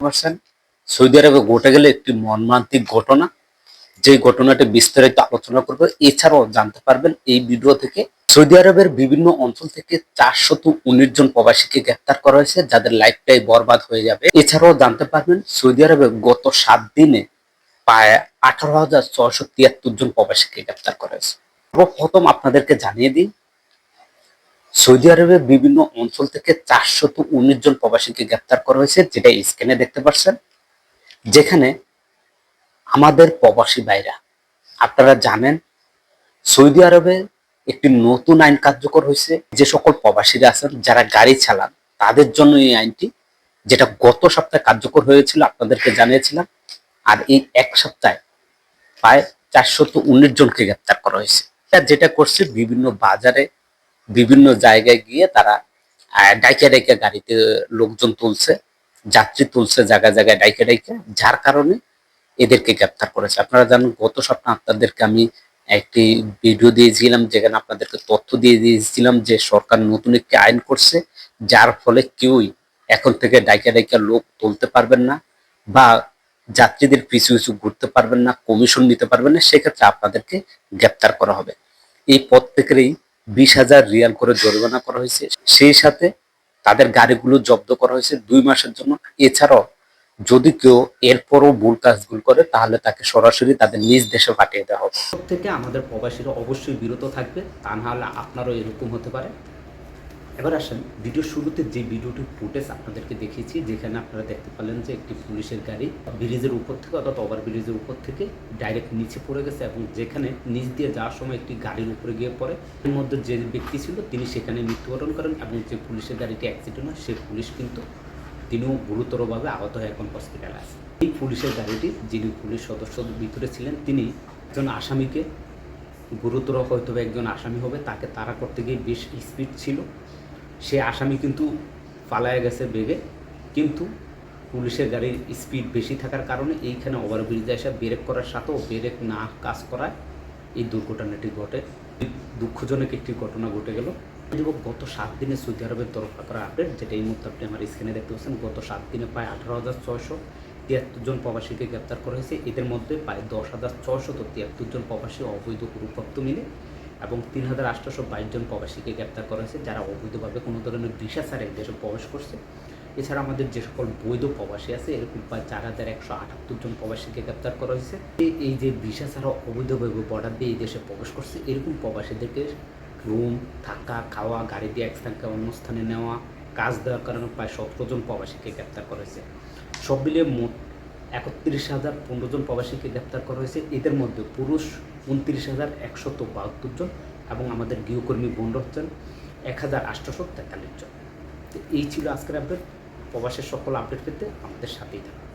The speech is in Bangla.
পারছেন? সৌদি আরবে ঘটে গেলে একটি মর্মান্তিক ঘটনা। যে ঘটনাটি বিস্তারিত আলোচনা করব। এছাড়াও জানতে পারবেন এই ভিডিও থেকে। সৌদি আরবের বিভিন্ন অঞ্চল থেকে চারশত উনিশ জন প্রবাসীকে গ্রেপ্তার করা হয়েছে, যাদের লাইফটাই বরবাদ হয়ে যাবে। এছাড়াও জানতে পারবেন, সৌদি আরবে গত সাত দিনে প্রায় আঠারো হাজার ছয়শো তিয়াত্তর জন প্রবাসীকে গ্রেপ্তার করা হয়েছে। প্রথম আপনাদেরকে জানিয়ে দিই সৌদি আরবের বিভিন্ন অঞ্চল থেকে চারশত উনিশ জন প্রবাসীকে গ্রেপ্তার করা হয়েছে, যেটা স্ক্যানে দেখতে পাচ্ছেন, যেখানে আমাদের প্রবাসী ভাইরা, আপনারা জানেন, সৌদি আরবে একটি নতুন আইন কার্যকর হয়েছে, যে সকল প্রবাসীরা আছেন, যারা গাড়ি চালান, তাদের জন্য এই আইনটি, যেটা গত সপ্তাহে কার্যকর হয়েছিল, আপনাদেরকে জানিয়েছিলাম, আর এই এক সপ্তাহে প্রায় চারশত উনিশ জনকে গ্রেপ্তার করা হয়েছে। যেটা করছে বিভিন্ন বাজারে বিভিন্ন জায়গায় গিয়ে তারা ডাইকে ডাইকে গাড়িতে লোকজন তুলছে, যাত্রী তুলছে জায়গায় জায়গায় ডাইকে ডাইকে, যার কারণে এদেরকে গ্রেপ্তার করেছে। আপনারা জানেন, গত সপ্তাহে আপনাদেরকে আমি একটি ভিডিও দিয়েছিলাম, যেখানে আপনাদেরকে তথ্য দিয়ে দিয়েছিলাম যে সরকার নতুন একটি আইন করছে, যার ফলে কেউই এখন থেকে ডাইকা ডাইকা লোক তুলতে পারবেন না বা যাত্রীদের পিছু পিছু ঘুরতে পারবেন না কমিশন নিতে পারবেন না, সেক্ষেত্রে আপনাদেরকে গ্রেপ্তার করা হবে। এই প্রত্যেকেরই বিশ হাজার রিয়াল করে জরিমানা করা হয়েছে। সেই সাথে তাদের গাড়িগুলো জব্দ করা হয়েছে দুই মাসের জন্য। এছাড়াও যদি কেউ এরপরও ভুল কাজগুলো করে, তাহলে তাকে সরাসরি তাদের নিজ দেশে পাঠিয়ে দেওয়া হবে। থেকে আমাদের প্রবাসীরা অবশ্যই বিরত থাকবে। তা না হলে আপনারও এরকম হতে পারে। এবার আসেন ভিডিও শুরুতে যে ভিডিওটি ফুটেজ আপনাদেরকে দেখিয়েছি, যেখানে আপনারা দেখতে পেলেন যে একটি পুলিশের গাড়ি ব্রিজের উপর থেকে অর্থাৎ ওভার ব্রিজের উপর থেকে ডাইরেক্ট নিচে পড়ে গেছে এবং যেখানে নিচ দিয়ে যাওয়ার সময় একটি গাড়ির উপরে গিয়ে পড়ে। এর মধ্যে যে ব্যক্তি ছিল, তিনি সেখানে মৃত্যুবরণ করেন এবং যে পুলিশের গাড়িটি অ্যাক্সিডেন্ট হয়, সেই পুলিশ কিন্তু তিনিও গুরুতরভাবে আহত হয়ে এখন হসপিটালে আছে। এই পুলিশের গাড়িটি যিনি পুলিশ সদস্য ভিতরে ছিলেন, তিনি একজন আসামিকে গুরুতর হয়তো একজন আসামি হবে, তাকে তাড়া করতে গিয়ে বেশ স্পিড ছিল। সে আসামি কিন্তু পালায় গেছে বেগে, কিন্তু পুলিশের গাড়ির স্পিড বেশি থাকার কারণে এইখানে ওভারব্রিজে এসে ব্রেক করার সাথেও ব্রেক না কাজ করায় এই দুর্ঘটনাটি ঘটে। দুঃখজনক একটি ঘটনা ঘটে গেল। যুবক গত সাত দিনে সৌদি আরবের তরফ করা আপডেট যেটা এই মুহূর্তে আপনি আমার স্ক্রিনে দেখতে পাচ্ছেন, গত সাত দিনে প্রায় আঠারো হাজার ছয়শো তিয়াত্তর জন প্রবাসীকে গ্রেপ্তার করা হয়েছে। এদের মধ্যে প্রায় দশ হাজার ছয়শত তিয়াত্তর জন প্রবাসী অবৈধ গুরুপ্রাপ্ত মিলে এবং তিন হাজার আটশোশো বাইশ জন প্রবাসীকে গ্রেপ্তার করা হয়েছে, যারা অবৈধভাবে কোনো ধরনের ভিসা ছাড়া দেশে প্রবেশ করছে। এছাড়া আমাদের যে সকল বৈধ প্রবাসী আছে এরকম প্রায় চার হাজার একশো আটাত্তর জন প্রবাসীকে গ্রেপ্তার করা হয়েছে। এই- যে ভিসা ছাড়া অবৈধভাবে বর্ডার দিয়ে এই দেশে প্রবেশ করছে, এরকম প্রবাসীদেরকে রুম, থাকা, খাওয়া, গাড়ি দিয়ে এক স্থান থেকে অন্য স্থানে নেওয়া, কাজ দেওয়ার কারণে প্রায় সতেরো জন প্রবাসীকে গ্রেপ্তার করা হয়েছে। সব মিলিয়ে মোট একত্রিশ হাজার পনেরো জন প্রবাসীকে গ্রেপ্তার করা হয়েছে। এদের মধ্যে পুরুষ উনত্রিশ হাজার একশত বাহাত্তর জন এবং আমাদের গৃহকর্মী বন্ড হচ্ছেন এক হাজার আটশোশো তেতাল্লিশ জন। তো এই ছিল আজকের আপডেট প্রবাসের সকল আপডেট পেতে আমাদের সাথেই থাকুন।